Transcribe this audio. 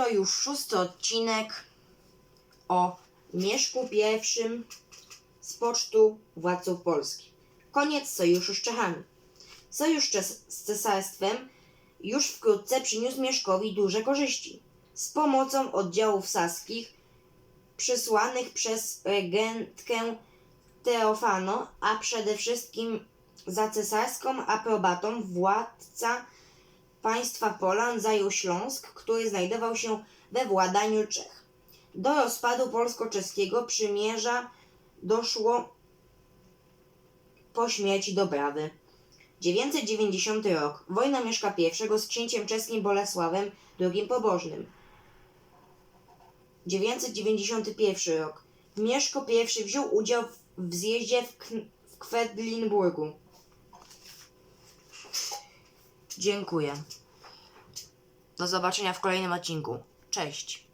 to już szósty odcinek o Mieszku I z pocztu władców Polski. Koniec sojuszu z Czechami. Sojusz z cesarstwem już wkrótce przyniósł Mieszkowi duże korzyści. Z pomocą oddziałów saskich przysłanych przez regentkę Teofano, a przede wszystkim za cesarską aprobatą władca państwa Polan zajął Śląsk, który znajdował się we władaniu Czech. Do rozpadu polsko-czeskiego przymierza doszło po śmierci Dobrawy. 990 rok. Wojna Mieszka I z księciem czeskim Bolesławem II Pobożnym. 991 rok. Mieszko I wziął udział w zjeździe w, Kn- w Kwedlinburgu. Dziękuję. Do zobaczenia w kolejnym odcinku. Cześć.